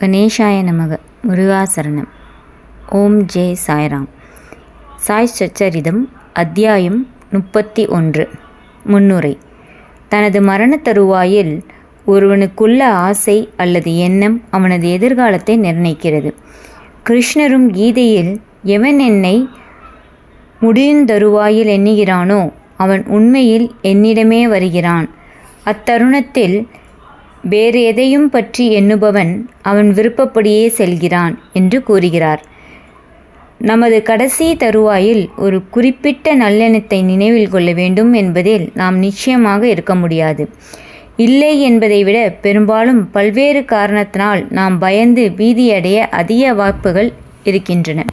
கணேஷாய நமக முருகாசரணம். ஓம் ஜே சாய்ராம். சாய் சச்சரிதம் அத்தியாயம் முப்பத்தி ஒன்று முன்னுரை. தனது மரண தருவாயில் ஒருவனுக்குள்ள ஆசை அல்லது எண்ணம் அவனது எதிர்காலத்தை நிர்ணயிக்கிறது. கிருஷ்ணரும் கீதையில் எவன் என்னை முடியுந்தருவாயில் எண்ணுகிறானோ அவன் உண்மையில் என்னிடமே வருகிறான் அத்தருணத்தில் வேறு எதையும் பற்றி எண்ணுபவன் அவன் விருப்பப்படியே செல்கிறான் என்று கூறுகிறார். நமது கடைசி தருவாயில் ஒரு குறிப்பிட்ட நல்லெண்ணத்தை நினைவில் கொள்ள வேண்டும் என்பதில் நாம் நிச்சயமாக இருக்க முடியாது. இல்லை என்பதை விட பெரும்பாலும் பல்வேறு காரணத்தினால் நாம் பயந்து பீதியடைய அதிக வாய்ப்புகள் இருக்கின்றன.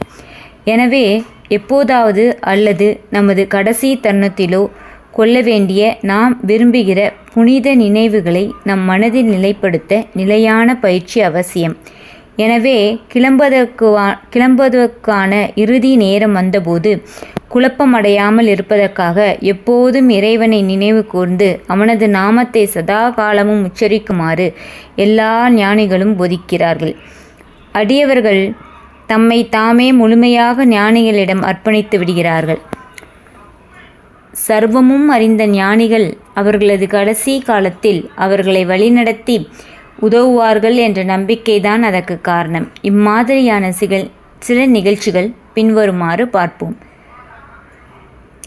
எனவே எப்போதாவது அல்லது நமது கடைசி தருணத்திலோ கொள்ள வேண்டிய நாம் விரும்புகிற புனித நினைவுகளை நம் மனதில் நிலைப்படுத்த நிலையான பயிற்சி அவசியம். எனவே கிளம்புவதற்கு கிளம்புவதற்கான இறுதி நேரம் வந்தபோது குழப்பமடையாமல் இருப்பதற்காக எப்போதும் இறைவனை நினைவு கூர்ந்து அவனது நாமத்தை சதா காலமும் உச்சரிக்குமாறு எல்லா ஞானிகளும் போதிக்கிறார்கள். அடியவர்கள் தம்மை தாமே முழுமையாக ஞானிகளிடம் அர்ப்பணித்து விடுகிறார்கள். சர்வமும் அறிந்த ஞானிகள் அவர்களது கடைசி காலத்தில் அவர்களை வழிநடத்தி உதவுவார்கள் என்ற நம்பிக்கைதான் அதற்கு காரணம். இம்மாதிரியான சிகள் சில நிகழ்ச்சிகள் பின்வருமாறு பார்ப்போம்.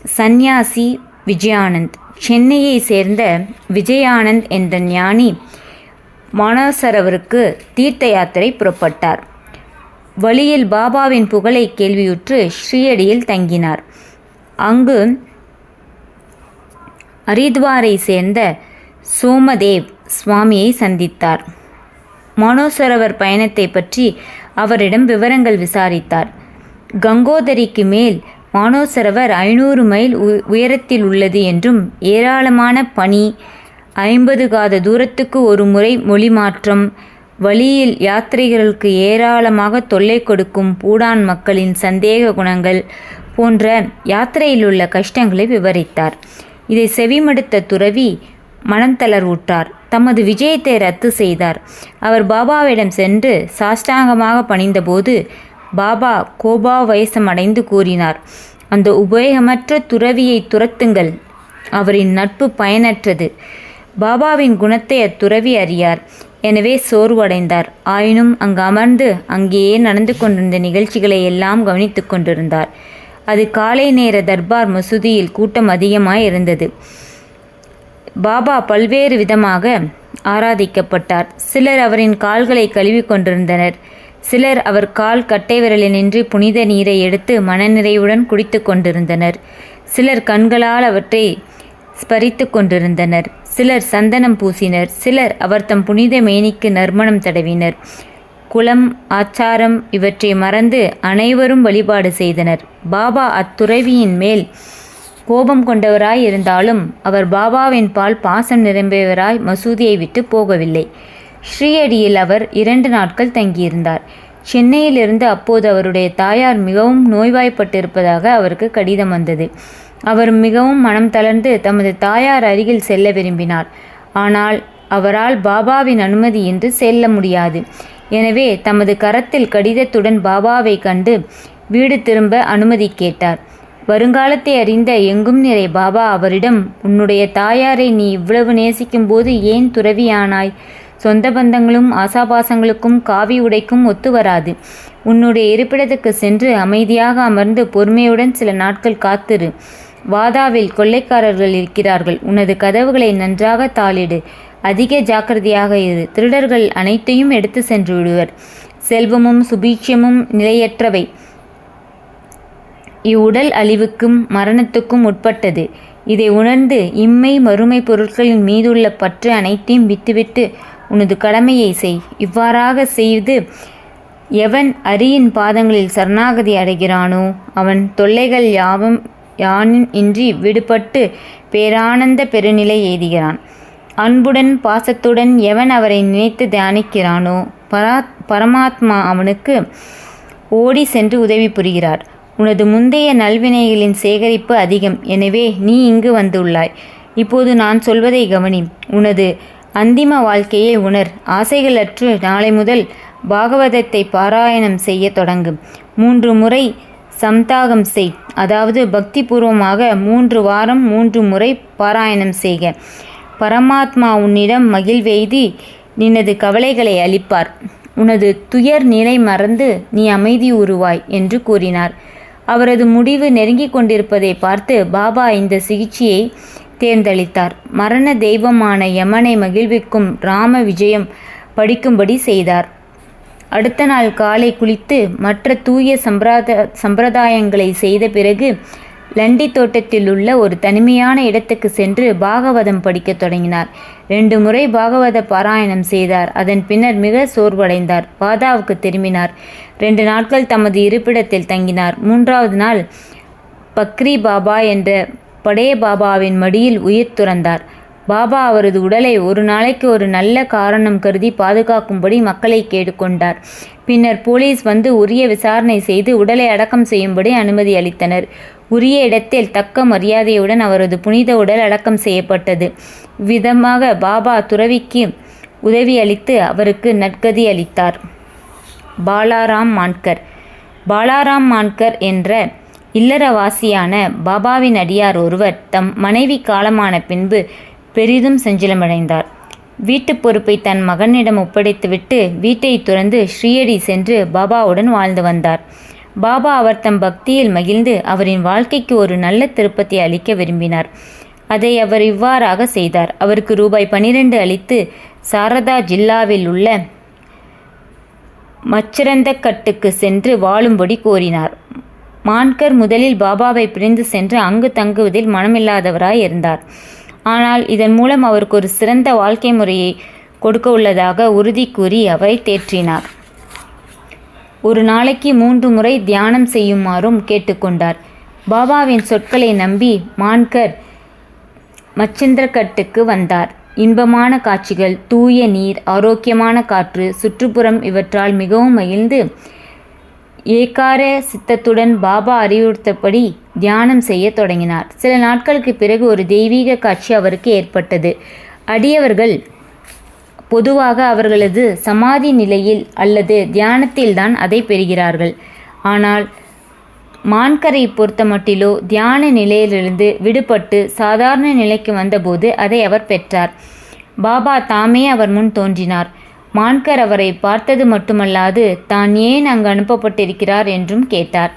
சந்நியாசி விஜயானந்த். சென்னையை சேர்ந்த விஜயானந்த் என்ற ஞானி மானாசரவருக்கு தீர்த்த யாத்திரை புறப்பட்டார். வழியில் பாபாவின் புகழை கேள்வியுற்று ஸ்ரீயடியில் தங்கினார். அங்கு ஹரித்வாரை சேர்ந்த சோமதேவ் சுவாமியை சந்தித்தார். மானோசரவர் பயணத்தை பற்றி அவரிடம் விவரங்கள் விசாரித்தார். கங்கோதரிக்கு மேல் மானோசரவர் ஐநூறு மைல் உயரத்தில் உள்ளது என்றும் ஏராளமான பனி ஐம்பது காத தூரத்துக்கு ஒரு முறை மொழி மாற்றம் வழியில் யாத்திரைகளுக்கு ஏராளமாக தொல்லை கொடுக்கும் பூடான் மக்களின் சந்தேக குணங்கள் போன்ற யாத்திரையில் உள்ள கஷ்டங்களை விவரித்தார். இதை செவிமடுத்த துறவி மனம் தளர்வுற்றார். தமது விஜயத்தை ரத்து செய்தார். அவர் பாபாவிடம் சென்று சாஷ்டாங்கமாக பணிந்தபோது பாபா கோபா வயசமடைந்து கூறினார் அந்த உபயோகமற்ற துறவியை துரத்துங்கள். அவரின் நட்பு பயனற்றது. பாபாவின் குணத்தை அத்துறவி அறியார். எனவே சோர்வடைந்தார். ஆயினும் அங்கு அமர்ந்து அங்கேயே நடந்து கொண்டிருந்த நிகழ்ச்சிகளை எல்லாம் கவனித்து கொண்டிருந்தார். அது காலை நேர தர்பார் மசூதியில் கூட்டம் அதிகமாக இருந்தது பாபா பல்வேறு விதமாக ஆராதிக்கப்பட்டார். சிலர் அவரின் கால்களை கழுவி கொண்டிருந்தனர். சிலர் அவர் கால் கட்டை விரலில் நின்று புனித நீரை எடுத்து மனநிறைவுடன் குடித்து கொண்டிருந்தனர். சிலர் கண்களால் அவற்றை ஸ்பரித்து கொண்டிருந்தனர். சிலர் சந்தனம் பூசினர். சிலர் அவர் தம் புனித மேனிக்கு நறுமணம் தடவினர். குலம் ஆச்சாரம் இவற்றை மறந்து அனைவரும் வழிபாடு செய்தனர். பாபா அத்துறவியின் மேல் கோபம் கொண்டவராய் இருந்தாலும் அவர் பாபாவின் பால் பாசம் நிரம்பியவராய் மசூதியை விட்டு போகவில்லை. ஸ்ரீயடியில் அவர் இரண்டு நாட்கள் தங்கியிருந்தார். சென்னையிலிருந்து அப்போது அவருடைய தாயார் மிகவும் நோய்வாய்ப்பட்டிருப்பதாக அவருக்கு கடிதம் வந்தது. அவர் மிகவும் மனம் தளர்ந்து தமது தாயார் அருகில் செல்ல விரும்பினார். ஆனால் அவரால் பாபாவின் அனுமதியின்றி செல்ல முடியாது. எனவே தமது கரத்தில் கடிதத்துடன் பாபாவை கண்டு வீடு திரும்ப அனுமதி கேட்டார். வருங்காலத்தை அறிந்த எங்கும் நிறை பாபா அவரிடம் உன்னுடைய தாயாரை நீ இவ்வளவு நேசிக்கும் போது ஏன் துறவியானாய்? சொந்த பந்தங்களும் ஆசாபாசங்களுக்கும் காவி உடைக்கும் ஒத்து வராது. உன்னுடைய இருப்பிடத்துக்கு சென்று அமைதியாக அமர்ந்து பொறுமையுடன் சில நாட்கள் காத்திரு. வாதாவில் கொள்ளைக்காரர்கள் இருக்கிறார்கள். உனது கதவுகளை நன்றாக தாளிடு. அதிக ஜாக்கிரதையாக இரு. திருடர்கள் அனைத்தையும் எடுத்து சென்று விடுவர். செல்வமும் சுபீட்சமும் நிலையற்றவை. இவ்வுடல் அழிவுக்கும் மரணத்துக்கும் உட்பட்டது. இதை உணர்ந்து இம்மை மறுமை பொருட்களின் மீதுள்ள பற்று அனைத்தையும் விட்டுவிட்டு உனது கடமையை செய். இவ்வாறாக செய்து எவன் அரியின் பாதங்களில் சரணாகதி அடைகிறானோ அவன் தொல்லைகள் யாவும் யானின் இன்றி விடுபட்டு பேரானந்த பெருநிலை எய்துகிறான். அன்புடன் பாசத்துடன் எவன் அவரை நினைத்து தியானிக்கிறானோ பரா பரமாத்மா அவனுக்கு ஓடி சென்று உதவி புரிகிறார். உனது முந்தைய நல்வினைகளின் சேகரிப்பு அதிகம். எனவே நீ இங்கு வந்துள்ளாய். இப்போது நான் சொல்வதை கவனி. உனது அந்திம வாழ்க்கையை உணர். ஆசைகளற்று நாளை முதல் பாகவதத்தை பாராயணம் செய்ய தொடங்கும் மூன்று முறை சம்தாகம் செய். அதாவது பக்திபூர்வமாக மூன்று வாரம் மூன்று முறை பாராயணம் செய்க. பரமாத்மா உன்னிடம் மகிழ்வெய்தி நினது கவலைகளை அளிப்பார். உனது துயர் நிலை மறந்து நீ அமைதி உருவாய் என்று கூறினார். அவரது முடிவு நெருங்கிக் கொண்டிருப்பதை பார்த்து பாபா இந்த சிகிச்சையை தேர்ந்தளித்தார். மரண தெய்வமான யமனை மகிழ்விக்கும் ராம விஜயம் படிக்கும்படி செய்தார். அடுத்த நாள் காலை குளித்து மற்ற தூய சம்பிராத சம்பிரதாயங்களை செய்த பிறகு லண்டி தோட்டத்தில் உள்ள ஒரு தனிமையான இடத்துக்கு சென்று பாகவதம் படிக்கத் தொடங்கினார். ரெண்டு முறை பாகவத பாராயணம் செய்தார். அதன் பின்னர் மிக சோர்வடைந்தார். பாதாவுக்கு திரும்பினார். ரெண்டு நாட்கள் தமது இருப்பிடத்தில் தங்கினார். மூன்றாவது நாள் பக்ரி பாபா என்ற படைய பாபாவின் மடியில் உயிர் துறந்தார். பாபா அவரது உடலை ஒரு நாளைக்கு ஒரு நல்ல காரணம் கருதி பாதுகாக்கும்படி மக்களை கேட்டுக்கொண்டார். பின்னர் போலீஸ் வந்து உரிய விசாரணை செய்து உடலை அடக்கம் செய்யும்படி அனுமதி அளித்தனர். உரிய இடத்தில் தக்க மரியாதையுடன் அவரது புனித உடல் அடக்கம் செய்யப்பட்டது. விதமாக பாபா துறவிக்கு உதவி அளித்து அவருக்கு நற்கதி அளித்தார். பாலாராம் மான்கர். பாலாராம் மான்கர் என்ற இல்லறவாசியான பாபாவின் அடியார் ஒருவர் தம் மனைவி காலமான பின்பு பெரிதும் செஞ்சிலமடைந்தார். வீட்டுப் பொறுப்பை தன் மகனிடம் ஒப்படைத்துவிட்டு வீட்டை துறந்து ஸ்ரீயடி சென்று பாபாவுடன் வாழ்ந்து வந்தார். பாபா அவர் தம் பக்தியில் மகிழ்ந்து அவரின் வாழ்க்கைக்கு ஒரு நல்ல திருப்பத்தை அளிக்க விரும்பினார். அதை அவர் இவ்வாறாக செய்தார். அவருக்கு ரூபாய் பனிரெண்டு அளித்து சாரதா ஜில்லாவில் உள்ள மச்சிரந்தக்கட்டுக்கு சென்று வாழும்படி கோரினார். மான்கர் முதலில் பாபாவை பிரிந்து சென்று அங்கு தங்குவதில் மனமில்லாதவராய் இருந்தார். ஆனால் இதன் மூலம் அவருக்கு ஒரு சிறந்த வாழ்க்கை முறையை கொடுக்க உள்ளதாக உறுதி கூறி அவரை தேற்றினார். ஒரு நாளைக்கு மூன்று முறை தியானம் செய்யுமாறும் கேட்டுக்கொண்டார். பாபாவின் சொற்களை நம்பி மான்கர் மச்சந்திரக்கட்டுக்கு வந்தார். இன்பமான காட்சிகள் தூய நீர் ஆரோக்கியமான காற்று சுற்றுப்புறம் இவற்றால் மிகவும் மகிழ்ந்து ஏகார சித்தத்துடன் பாபா அறிவுறுத்தபடி தியானம் செய்ய தொடங்கினார். சில நாட்களுக்கு பிறகு ஒரு தெய்வீக காட்சி அவருக்கு ஏற்பட்டது. அடியவர்கள் பொதுவாக அவர்களது சமாதி நிலையில் அல்லது தியானத்தில்தான் அதை பெறுகிறார்கள். ஆனால் மான்கரை பொறுத்தமட்டிலோ தியான நிலையிலிருந்து விடுபட்டு சாதாரண நிலைக்கு வந்தபோது அதை அவர் பெற்றார். பாபா தாமே அவர் முன் தோன்றினார். மான்கர் அவரை பார்த்தது மட்டுமல்லாது தான் ஏன் அங்கு அனுப்பப்பட்டிருக்கிறார் என்றும் கேட்டார்.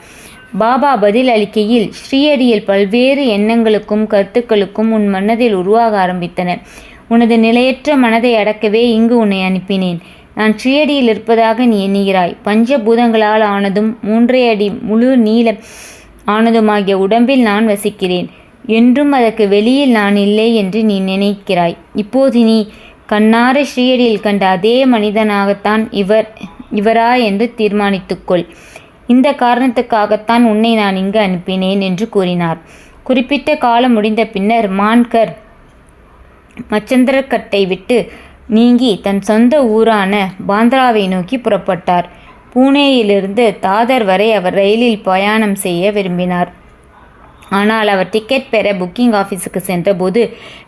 பாபா பதில் அளிக்கையில் ஸ்ரீயடியில் பல்வேறு எண்ணங்களுக்கும் கருத்துக்களுக்கும் உன் மனதில் உருவாக ஆரம்பித்தன. உனது நிலையற்ற மனதை அடக்கவே இங்கு உன்னை அனுப்பினேன். நான் ஸ்ரீயடியில் இருப்பதாக நீ எண்ணுகிறாய். பஞ்சபூதங்களால் ஆனதும் மூன்றே அடி முழு நீளம் ஆனதுமாகிய உடம்பில் நான் வசிக்கிறேன். என்றும் அதற்கு வெளியில் நான் இல்லை என்று நீ நினைக்கிறாய். இப்போது நீ கண்ணார ஸ்ரீயடியில் கண்ட அதே மனிதனாகத்தான் இவர் இவரா என்று தீர்மானித்துக்கொள். இந்த காரணத்துக்காகத்தான் உன்னை நான் இங்கு அனுப்பினேன் என்று கூறினார். குறிப்பிட்ட காலம் முடிந்த பின்னர் மான்கர் மச்சந்திரக்கட்டை விட்டு நீங்கி தன் சொந்த ஊரான பாந்திராவை நோக்கி புறப்பட்டார். பூனேயிலிருந்து தாதர் வரை அவர் ரயிலில் பிரயாணம் செய்ய விரும்பினார். ஆனால் அவர் டிக்கெட் பெற புக்கிங் ஆஃபீஸுக்கு சென்றபோது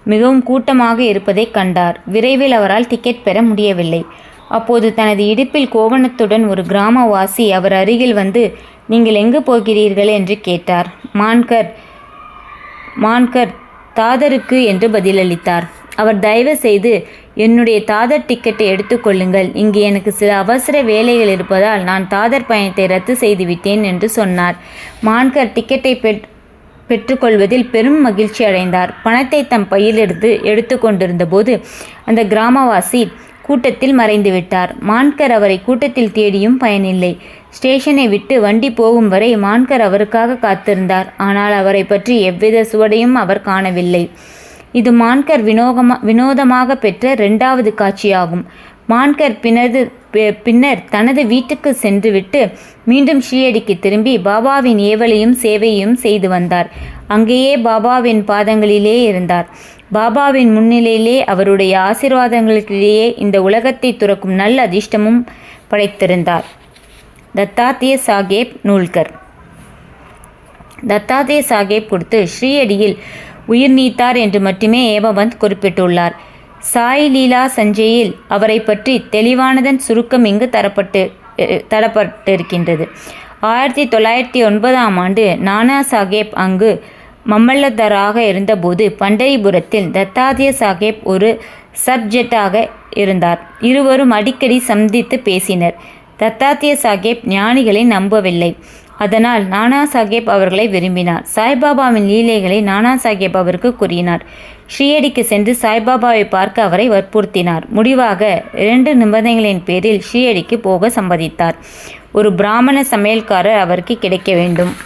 மிகவும் கூட்டமாக இருப்பதை கண்டார். விரைவில் அவரால் டிக்கெட் பெற முடியவில்லை. அப்போது தனது இடுப்பில் கோவணத்துடன் ஒரு கிராமவாசி அவர் அருகில் வந்து நீங்கள் எங்கு போகிறீர்கள்? என்று கேட்டார். மான்கர் மான்கர் தாதருக்கு என்று பதிலளித்தார். அவர் தயவு செய்து என்னுடைய தாதர் டிக்கெட்டை எடுத்துக்கொள்ளுங்கள் இங்கு எனக்கு சில அவசர வேலைகள் இருப்பதால் நான் தாதர் பயணத்தை ரத்து செய்துவிட்டேன் என்று சொன்னார். மான்கர் டிக்கெட்டை பெற் பெற்றுக்கொள்வதில் பெரும் மகிழ்ச்சி அடைந்தார். பணத்தை தம் பையிலிருந்து எடுத்து கொண்டிருந்த போது அந்த கிராமவாசி கூட்டத்தில் மறைந்து விட்டார். மான்கர் அவரை கூட்டத்தில் தேடியும் பயனில்லை. ஸ்டேஷனை விட்டு வண்டி போகும் வரை மான்கர் அவருக்காக காத்திருந்தார். ஆனால் அவரை பற்றி எவ்வித சுவடையும் அவர் காணவில்லை. இது மான்கர் வினோகமா வினோதமாக பெற்ற இரண்டாவது காட்சியாகும். மான்கர் பினது பின்னர் தனது வீட்டுக்கு சென்றுவிட்டு மீண்டும் ஷீயடிக்கு திரும்பி பாபாவின் ஏவலையும் சேவையும் செய்து வந்தார். அங்கேயே பாபாவின் பாதங்களிலே இருந்தார். பாபாவின் முன்னிலையிலே அவருடைய ஆசீர்வாதங்களுக்கிடையே இந்த உலகத்தை துறக்கும் நல்ல அதிர்ஷ்டமும் படைத்திருந்தார். தத்தாத்திய சாகேப் நூல்கர். தத்தாத்திய சாகேப் கொடுத்து ஸ்ரீயடியில் உயிர் நீத்தார் என்று மட்டுமே ஏவவந்த் குறிப்பிட்டுள்ளார். சாய் லீலா சஞ்சயில் அவரை பற்றி தெளிவானதன் சுருக்கம் இங்கு தரப்பட்டு தரப்பட்டிருக்கின்றது. ஆயிரத்தி தொள்ளாயிரத்தி ஒன்பதாம் ஆண்டு நானா சாஹேப் அங்கு மம்மல்லதராக இருந்தபோது பண்டரிபுரத்தில் தத்தாத்திய சாஹேப் ஒரு சப்ஜெக்டாக இருந்தார். இருவரும் அடிக்கடி சந்தித்து பேசினர். தத்தாத்திய சாஹேப் ஞானிகளை நம்பவில்லை. அதனால் நானா சாஹேப் அவர்களை விரும்பினார். சாய்பாபாவின் லீலைகளை நானா சாஹேப் அவருக்கு கூறினார். ஸ்ரீயடிக்கு சென்று சாய்பாபாவை பார்க்க அவரை வற்புறுத்தினார். முடிவாக இரண்டு நிபந்தனைகளின் பேரில் ஸ்ரீயடிக்கு போக சம்மதித்தார். ஒரு பிராமண சமையல்காரர் அவருக்கு கிடைக்க வேண்டும்.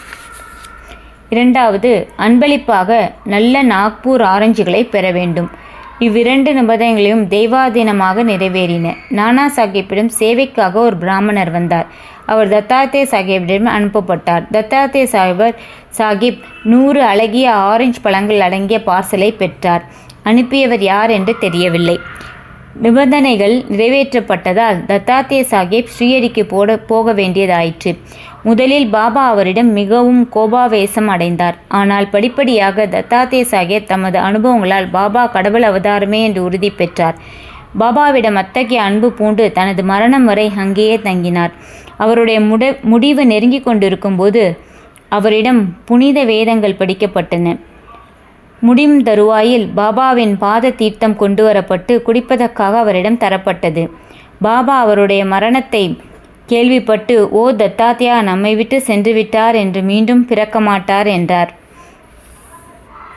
இரண்டாவது அன்பளிப்பாக நல்ல நாக்பூர் ஆரஞ்சுகளை பெற வேண்டும். இவ்விரண்டு நிபந்தனைகளையும் தெய்வாதீனமாக நிறைவேறின. நானா சாஹிப்பிடம் சேவைக்காக ஒரு பிராமணர் வந்தார். அவர் தத்தாத்தே சாஹிப்பிடம் அனுப்பப்பட்டார். தத்தாத்தே சாஹிபர் சாஹிப் நூறு அழகிய ஆரஞ்சு பழங்கள் அடங்கிய பார்சலை பெற்றார். அனுப்பியவர் யார் என்று தெரியவில்லை. நிபந்தனைகள் நிறைவேற்றப்பட்டதால் தத்தாத்தே சாஹிப் ஸ்ரீஹரிக்கு போட போக வேண்டியதாயிற்று. முதலில் பாபா அவரிடம் மிகவும் கோபாவேசம் அடைந்தார். ஆனால் படிப்படியாக தத்தாத்தே சாஹிப் தமது அனுபவங்களால் பாபா கடவுள் அவதாரமே என்று உறுதி பெற்றார். பாபாவிடம் அத்தகைய அன்பு பூண்டு தனது மரணம் வரை அங்கேயே தங்கினார். அவருடைய முட முடிவு நெருங்கிக் கொண்டிருக்கும்போது அவரிடம் புனித வேதங்கள் படிக்கப்பட்டன. முடியும் தருவாயில் பாபாவின் பாத தீர்த்தம் கொண்டு வரப்பட்டு குடிப்பதற்காக அவரிடம் தரப்பட்டது. பாபா அவருடைய மரணத்தை கேள்விப்பட்டு ஓ தத்தாத்தியா நம்மை விட்டு சென்று விட்டார் என்று மீண்டும் பிறக்க மாட்டார் என்றார்.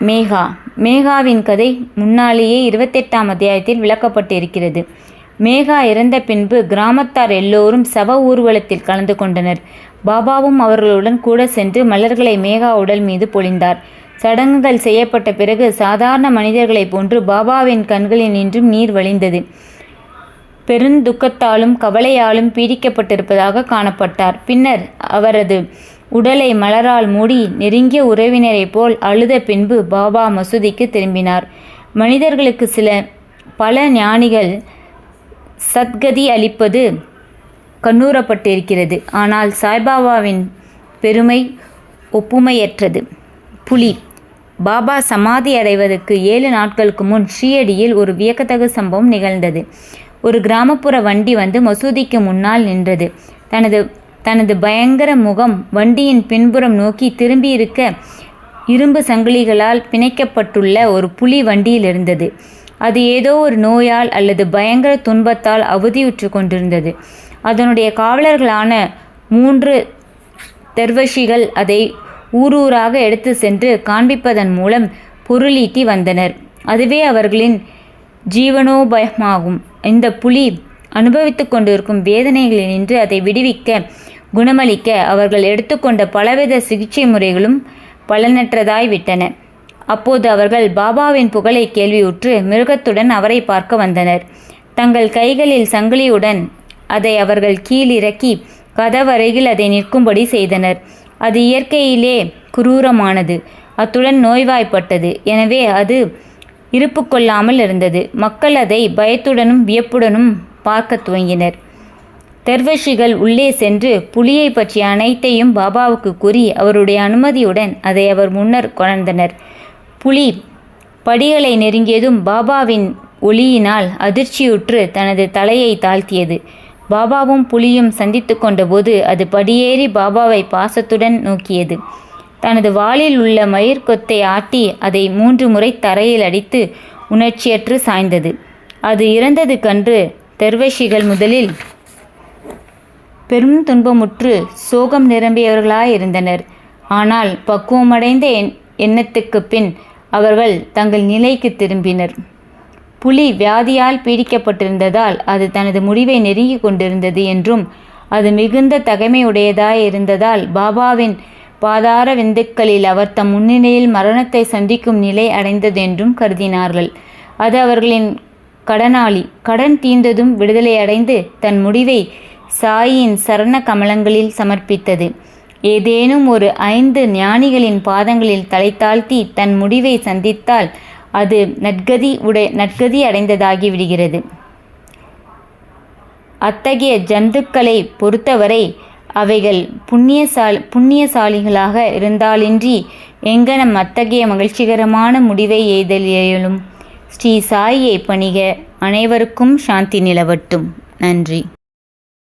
மேகா. மேகாவின் கதை முன்னாலேயே இருபத்தெட்டாம் அத்தியாயத்தில் விளக்கப்பட்டிருக்கிறது. மேகா இறந்த பின்பு கிராமத்தார் எல்லோரும் சவ ஊர்வலத்தில் கலந்து கொண்டனர். பாபாவும் அவர்களுடன் கூட சென்று மலர்களை மேகா உடல் மீது பொழிந்தார். சடங்குகள் செய்யப்பட்ட பிறகு சாதாரண மனிதர்களைப் போன்று பாபாவின் கண்களில் நின்றும் நீர் வழிந்தது. பெருந்துக்கத்தாலும் கவலையாலும் பீடிக்கப்பட்டிருப்பதாக காணப்பட்டார். பின்னர் அவரது உடலை மலரால் மூடி நெருங்கிய உறவினரைப் போல் அழுத பின்பு பாபா மசூதிக்கு திரும்பினார். மனிதர்களுக்கு சில பல ஞானிகள் சத்கதி அளிப்பது கண்ணூரப்பட்டிருக்கிறது ஆனால் சாய்பாபாவின் பெருமை ஒப்புமையற்றது. புலி. பாபா சமாதி அடைவதற்கு ஏழு நாட்களுக்கு முன் ஷீயடியில் ஒரு வியக்கத்தகு சம்பவம் நிகழ்ந்தது. ஒரு கிராமப்புற வண்டி வந்து மசூதிக்கு முன்னால் நின்றது. தனது தனது பயங்கர முகம் வண்டியின் பின்புறம் நோக்கி திரும்பியிருக்க இரும்பு சங்கிலிகளால் பிணைக்கப்பட்டுள்ள ஒரு புலி வண்டியில் இருந்தது. அது ஏதோ ஒரு நோயால் அல்லது பயங்கர துன்பத்தால் அவதியுற்று கொண்டிருந்தது. அதனுடைய காவலர்களான மூன்று தெர்வஷிகள் அதை ஊரூராக எடுத்து சென்று காண்பிப்பதன் மூலம் பொருளீட்டி வந்தனர். அதுவே அவர்களின் ஜீவனோபயமாகும். இந்த புலி அனுபவித்து கொண்டிருக்கும் வேதனைகளினின்று அதை விடுவிக்க குணமளிக்க அவர்கள் எடுத்துக்கொண்ட பலவித சிகிச்சை முறைகளும் பலனற்றதாய் விட்டன அப்போது அவர்கள் பாபாவின் புகழை கேள்வியுற்று மிருகத்துடன் அவரை பார்க்க வந்தனர். தங்கள் கைகளில் சங்கிலியுடன் அதை அவர்கள் கீழிறக்கி கதவரையில் அதை நிற்கும்படி செய்தனர். அது இயற்கையிலே குரூரமானது அத்துடன் நோய்வாய்ப்பட்டது. எனவே அது இருப்பு கொள்ளாமல் இருந்தது. மக்கள் அதை பயத்துடனும் வியப்புடனும் பார்க்க துவங்கினர். தெர்வஷிகள் உள்ளே சென்று புலியை பற்றிய அனைத்தையும் பாபாவுக்கு கூறி அவருடைய அனுமதியுடன் அதை அவர் முன்னர் கொணர்ந்தனர். புலி படிகளை நெருங்கியதும் பாபாவின் ஒளியினால் அதிர்ச்சியுற்று தனது தலையை தாழ்த்தியது. பாபாவும் புலியும் சந்தித்து கொண்டபோது அது படியேறி பாபாவை பாசத்துடன் நோக்கியது. தனது வாளில் உள்ள மயிர்கொத்தை ஆட்டி அதை மூன்று முறை தரையில் அடித்து உணர்ச்சியற்று சாய்ந்தது. அது இறந்தது கன்று தெர்வஷிகள் முதலில் பெரும் துன்பமுற்று சோகம் நிரம்பியவர்களாயிருந்தனர். ஆனால் பக்குவமடைந்த எண்ணத்துக்கு பின் அவர்கள் தங்கள் நிலைக்கு திரும்பினர். புலி வியாதியால் பீடிக்கப்பட்டிருந்ததால் அது தனது முடிவை நெருங்கி கொண்டிருந்தது என்றும் அது மிகுந்த தகைமையுடையதாய் இருந்ததால் பாபாவின் பாதார விந்துக்களில் அவர் தம் முன்னிலையில் மரணத்தை சந்திக்கும் நிலை அடைந்ததென்றும் கருதினார்கள். அது அவர்களின் கடனாளி கடன் தீர்ந்ததும் விடுதலை அடைந்து தன் முடிவை சாயின் சரண கமலங்களில் சமர்ப்பித்தது. ஏதேனும் ஒரு ஐந்து ஞானிகளின் பாதங்களில் தலை தாழ்த்தி தன் முடிவை சந்தித்தால் அது நற்கதி உடை நற்கதி அடைந்ததாகி விடுகிறது. அத்தகைய ஜந்துக்களை பொறுத்தவரை அவைகள் புண்ணியசால் புண்ணியசாலிகளாக இருந்தாலின்றி எங்கனம் அத்தகைய மகிழ்ச்சிகரமான முடிவை எய்தல் இயலும் ஸ்ரீ சாயியை பணிக அனைவருக்கும் சாந்தி நிலவட்டும். நன்றி.